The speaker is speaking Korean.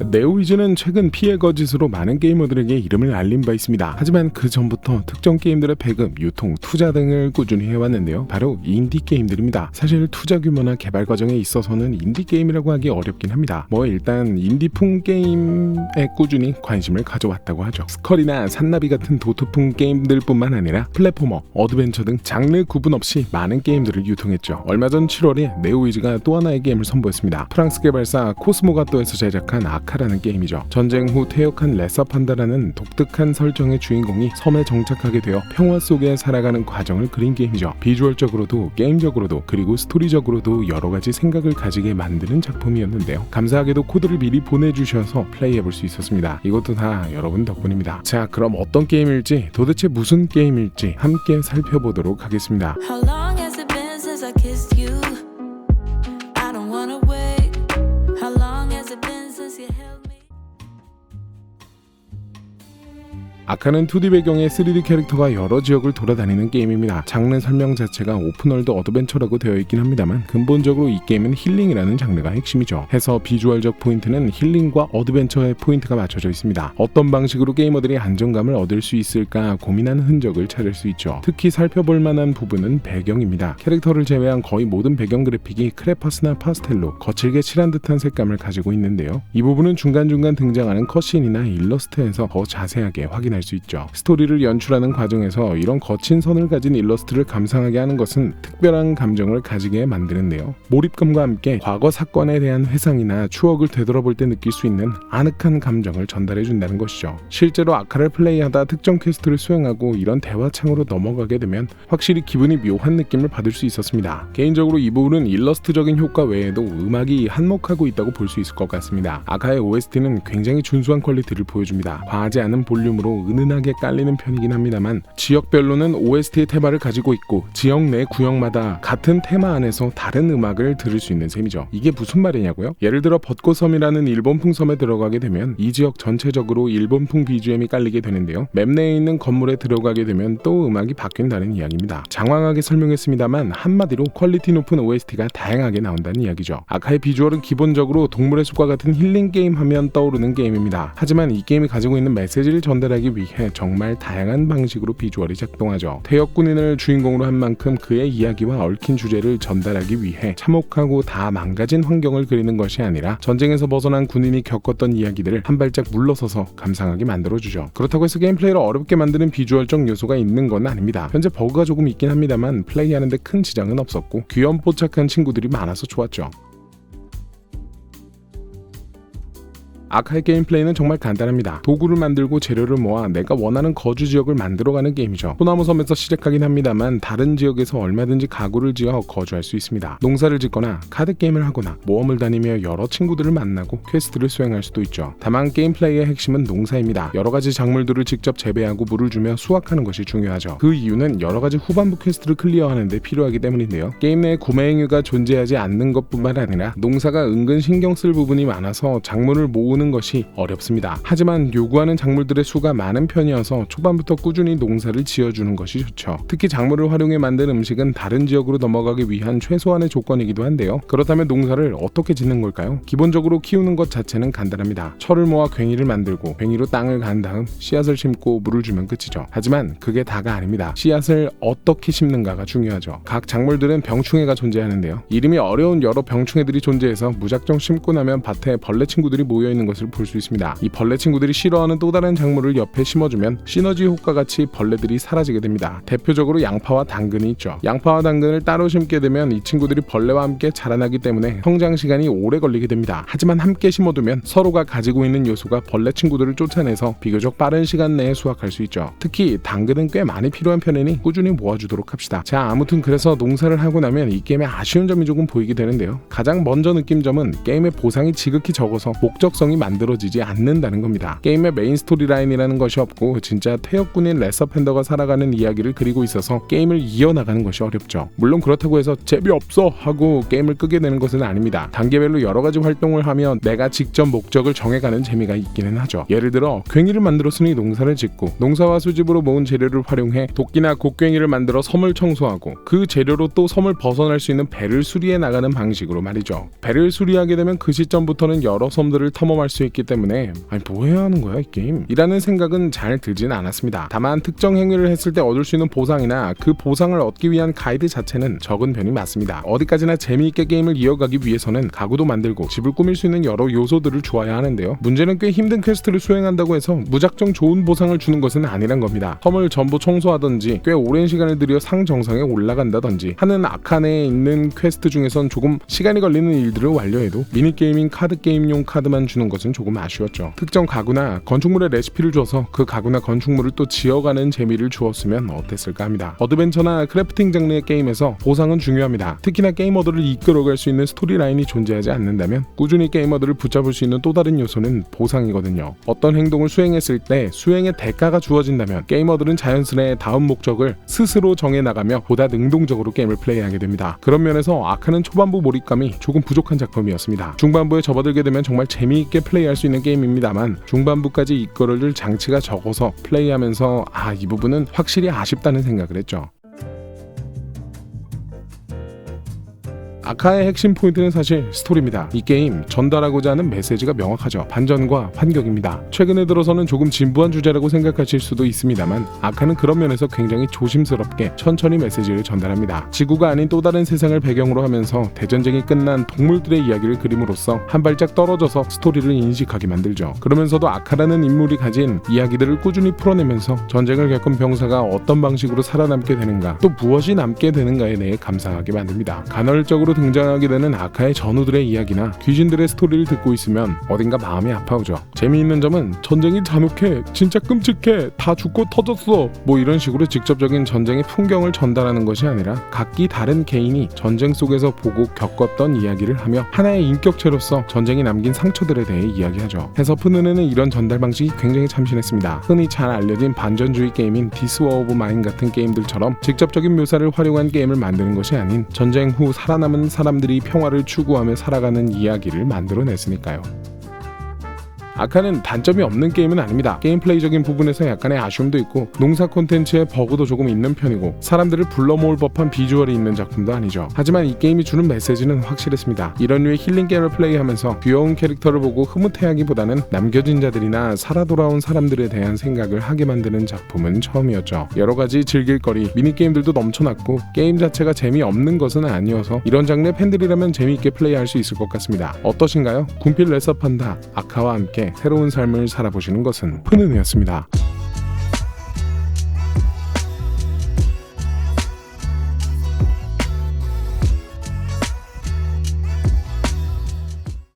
네오위즈는 최근 피해 거짓으로 많은 게이머들에게 이름을 알린 바 있습니다. 하지만 그 전부터 특정 게임들의 배급, 유통, 투자 등을 꾸준히 해왔는데요. 바로 인디 게임들입니다. 사실 투자 규모나 개발 과정에 있어서는 인디 게임이라고 하기 어렵긴 합니다. 뭐 일단 인디풍 게임에 꾸준히 관심을 가져왔다고 하죠. 스컬이나 산나비 같은 도트풍 게임들뿐만 아니라 플랫포머, 어드벤처 등 장르 구분 없이 많은 게임들을 유통했죠. 얼마 전 7월에 네오위즈가 또 하나의 게임을 선보였습니다. 프랑스 개발사 코스모가 또에서 제작한 아 카라는 게임이죠. 전쟁 후 퇴역한 레서판다라는 독특한 설정의 주인공이 섬에 정착하게 되어 평화 속에 살아가는 과정을 그린 게임이죠. 비주얼적으로도 게임적으로도 그리고 스토리적으로도 여러 가지 생각을 가지게 만드는 작품이었는데요. 감사하게도 코드를 미리 보내주셔서 플레이해볼 수 있었습니다. 이것도 다 여러분 덕분입니다. 자, 그럼 어떤 게임일지 도대체 무슨 게임일지 함께 살펴보도록 하겠습니다. 아카는 2D 배경의 3D 캐릭터가 여러 지역을 돌아다니는 게임입니다. 장르 설명 자체가 오픈월드 어드벤처라고 되어 있긴 합니다만 근본적으로 이 게임은 힐링이라는 장르가 핵심이죠. 해서 비주얼적 포인트는 힐링과 어드벤처의 포인트가 맞춰져 있습니다. 어떤 방식으로 게이머들이 안정감을 얻을 수 있을까 고민한 흔적을 찾을 수 있죠. 특히 살펴볼 만한 부분은 배경입니다. 캐릭터를 제외한 거의 모든 배경 그래픽이 크레파스나 파스텔로 거칠게 칠한 듯한 색감을 가지고 있는데요. 이 부분은 중간중간 등장하는 컷신이나 일러스트에서 더 자세하게 확인할 수 있죠. 스토리를 연출하는 과정에서 이런 거친 선을 가진 일러스트를 감상하게 하는 것은 특별한 감정을 가지게 만드는데요. 몰입감과 함께 과거 사건에 대한 회상이나 추억을 되돌아볼 때 느낄 수 있는 아늑한 감정을 전달해 준다는 것이죠. 실제로 아카를 플레이하다 특정 퀘스트를 수행하고 이런 대화창으로 넘어가게 되면 확실히 기분이 묘한 느낌을 받을 수 있었습니다. 개인적으로 이 부분은 일러스트적인 효과 외에도 음악이 한몫하고 있다고 볼 수 있을 것 같습니다. 아카의 OST는 굉장히 준수한 퀄리티를 보여줍니다. 과하지 않은 볼륨으로 은은하게 깔리는 편이긴 합니다만 지역별로는 OST의 테마를 가지고 있고 지역 내 구역마다 같은 테마 안에서 다른 음악을 들을 수 있는 셈이죠. 이게 무슨 말이냐고요? 예를 들어 벚꽃섬이라는 일본풍 섬에 들어가게 되면 이 지역 전체적으로 일본풍 BGM이 깔리게 되는데요. 맵 내에 있는 건물에 들어가게 되면 또 음악이 바뀐다는 이야기입니다. 장황하게 설명했습니다만 한마디로 퀄리티 높은 OST가 다양하게 나온다는 이야기죠. 아카의 비주얼은 기본적으로 동물의 숲과 같은 힐링 게임 하면 떠오르는 게임입니다. 하지만 이 게임이 가지고 있는 메시지를 전달하기 위해 정말 다양한 방식으로 비주얼이 작동하죠. 태역 군인을 주인공으로 한 만큼 그의 이야기와 얽힌 주제를 전달하기 위해 참혹하고 다 망가진 환경을 그리는 것이 아니라 전쟁에서 벗어난 군인이 겪었던 이야기들을 한 발짝 물러서서 감상하게 만들어주죠. 그렇다고 해서 게임 플레이를 어렵게 만드는 비주얼적 요소가 있는 건 아닙니다. 현재 버그가 조금 있긴 합니다만 플레이하는데 큰 지장은 없었고 귀염뽀짝한 친구들이 많아서 좋았죠. 아카의 게임 플레이는 정말 간단합니다. 도구를 만들고 재료를 모아 내가 원하는 거주 지역을 만들어가는 게임이죠. 소나무 섬에서 시작하긴 합니다만 다른 지역에서 얼마든지 가구를 지어 거주할 수 있습니다. 농사를 짓거나 카드 게임을 하거나 모험을 다니며 여러 친구들을 만나고 퀘스트를 수행할 수도 있죠. 다만 게임 플레이의 핵심은 농사입니다. 여러 가지 작물들을 직접 재배하고 물을 주며 수확하는 것이 중요하죠. 그 이유는 여러 가지 후반부 퀘스트를 클리어하는 데 필요하기 때문인데요. 게임 내에 구매 행위가 존재하지 않는 것뿐만 아니라 농사가 은근 신경 쓸 부분이 많아서 작물을 모으는 것이 어렵습니다. 하지만 요구하는 작물들의 수가 많은 편이어서 초반부터 꾸준히 농사를 지어주는 것이 좋죠. 특히 작물을 활용해 만든 음식은 다른 지역으로 넘어가기 위한 최소한의 조건이기도 한데요. 그렇다면 농사를 어떻게 짓는 걸까요? 기본적으로 키우는 것 자체는 간단합니다. 철을 모아 괭이를 만들고 괭이로 땅을 간 다음 씨앗을 심고 물을 주면 끝이죠. 하지만 그게 다가 아닙니다. 씨앗을 어떻게 심는가가 중요하죠. 각 작물들은 병충해가 존재하는데요. 이름이 어려운 여러 병충해들이 존재해서 무작정 심고 나면 밭에 벌레 친구들이 모여 있는 것을 볼 수 있습니다. 이 벌레 친구들이 싫어하는 또 다른 작물을 옆에 심어주면 시너지 효과 같이 벌레들이 사라지게 됩니다. 대표적으로 양파와 당근이 있죠. 양파와 당근을 따로 심게 되면 이 친구들이 벌레와 함께 자라나기 때문에 성장 시간이 오래 걸리게 됩니다. 하지만 함께 심어두면 서로가 가지고 있는 요소가 벌레 친구들을 쫓아내서 비교적 빠른 시간 내에 수확할 수 있죠. 특히 당근은 꽤 많이 필요한 편이니 꾸준히 모아주도록 합시다. 자 아무튼 그래서 농사를 하고 나면 이 게임의 아쉬운 점이 조금 보이게 되는데요. 가장 먼저 느낀 점은 게임의 보상이 지극히 적어서 목적성이 만들어지지 않는다는 겁니다. 게임의 메인 스토리라인이라는 것이 없고 진짜 태역군인 레서 팬더가 살아가는 이야기를 그리고 있어서 게임을 이어나가는 것이 어렵죠. 물론 그렇다고 해서 재미없어 하고 게임을 끄게 되는 것은 아닙니다. 단계별로 여러 가지 활동을 하며 내가 직접 목적을 정해가는 재미가 있기는 하죠. 예를 들어 괭이를 만들었으니 농사를 짓고 농사와 수집으로 모은 재료를 활용해 도끼나 곡괭이를 만들어 섬을 청소하고 그 재료로 또 섬을 벗어날 수 있는 배를 수리해 나가는 방식으로 말이죠. 배를 수리하게 되면 그 시점부터는 여러 섬들을 탐험할 할 수 있기 때문에 아니 뭐 해야 하는 거야 이 게임? 이라는 생각은 잘 들진 않았습니다. 다만 특정 행위를 했을 때 얻을 수 있는 보상이나 그 보상을 얻기 위한 가이드 자체는 적은 편이 맞습니다. 어디까지나 재미있게 게임을 이어가기 위해서는 가구도 만들고 집을 꾸밀 수 있는 여러 요소들을 주어야 하는데요. 문제는 꽤 힘든 퀘스트를 수행한다고 해서 무작정 좋은 보상을 주는 것은 아니란 겁니다. 섬을 전부 청소하든지 꽤 오랜 시간을 들여 상 정상에 올라간다든지 하는 아칸에 있는 퀘스트 중에선 조금 시간이 걸리는 일들을 완료해도 미니게임인 카드게임용 카드만 주는 것은 조금 아쉬웠죠. 특정 가구나 건축물의 레시피를 줘서 그 가구나 건축물을 또 지어가는 재미를 주었으면 어땠을까 합니다. 어드벤처나 크래프팅 장르의 게임에서 보상은 중요합니다. 특히나 게이머들을 이끌어갈 수 있는 스토리라인이 존재하지 않는다면 꾸준히 게이머들을 붙잡을 수 있는 또 다른 요소는 보상이거든요. 어떤 행동을 수행했을 때 수행의 대가가 주어진다면 게이머들은 자연스레 다음 목적을 스스로 정해 나가며 보다 능동적으로 게임을 플레이하게 됩니다. 그런 면에서 아카는 초반부 몰입감이 조금 부족한 작품이었습니다. 중반부에 접어들게 되면 정말 재미있게 플레이할 수 있는 게임입니다만 중반부까지 이끌어줄 장치가 적어서 플레이하면서 아 이 부분은 확실히 아쉽다는 생각을 했죠. 아카의 핵심 포인트는 사실 스토리입니다. 이 게임 전달하고자 하는 메시지가 명확하죠. 반전과 환격입니다. 최근에 들어서는 조금 진부한 주제라고 생각하실 수도 있습니다만 아카는 그런 면에서 굉장히 조심스럽게 천천히 메시지를 전달합니다. 지구가 아닌 또 다른 세상을 배경으로 하면서 대전쟁이 끝난 동물들의 이야기를 그림으로써 한 발짝 떨어져서 스토리를 인식하게 만들죠. 그러면서도 아카라는 인물이 가진 이야기들을 꾸준히 풀어내면서 전쟁을 겪은 병사가 어떤 방식으로 살아남게 되는가 또 무엇이 남게 되는가에 대해 감상하게 만듭니다. 간헐적으로 등장하게 되는 아카의 전우들의 이야기나 귀신들의 스토리를 듣고 있으면 어딘가 마음이 아파오죠. 재미있는 점은 전쟁이 잔혹해, 진짜 끔찍해, 다 죽고 터졌어. 뭐 이런 식으로 직접적인 전쟁의 풍경을 전달하는 것이 아니라 각기 다른 개인이 전쟁 속에서 보고 겪었던 이야기를 하며 하나의 인격체로서 전쟁이 남긴 상처들에 대해 이야기하죠. 해서 푸는에는 이런 전달 방식이 굉장히 참신했습니다. 흔히 잘 알려진 반전주의 게임인 디스워 오브 마인 같은 게임들처럼 직접적인 묘사를 활용한 게임을 만드는 것이 아닌 전쟁 후 살아남은 사람들이 평화를 추구하며 살아가는 이야기를 만들어냈으니까요. 아카는 단점이 없는 게임은 아닙니다. 게임 플레이적인 부분에서 약간의 아쉬움도 있고 농사 콘텐츠에 버그도 조금 있는 편이고 사람들을 불러 모을 법한 비주얼이 있는 작품도 아니죠. 하지만 이 게임이 주는 메시지는 확실했습니다. 이런 류의 힐링 게임을 플레이하면서 귀여운 캐릭터를 보고 흐뭇해하기보다는 남겨진 자들이나 살아 돌아온 사람들에 대한 생각을 하게 만드는 작품은 처음이었죠. 여러 가지 즐길 거리, 미니 게임들도 넘쳐났고 게임 자체가 재미없는 것은 아니어서 이런 장르의 팬들이라면 재미있게 플레이할 수 있을 것 같습니다. 어떠신가요? 군필 레서판다 아카와 함께 새로운 삶을 살아보시는 것은 푸는이었습니다.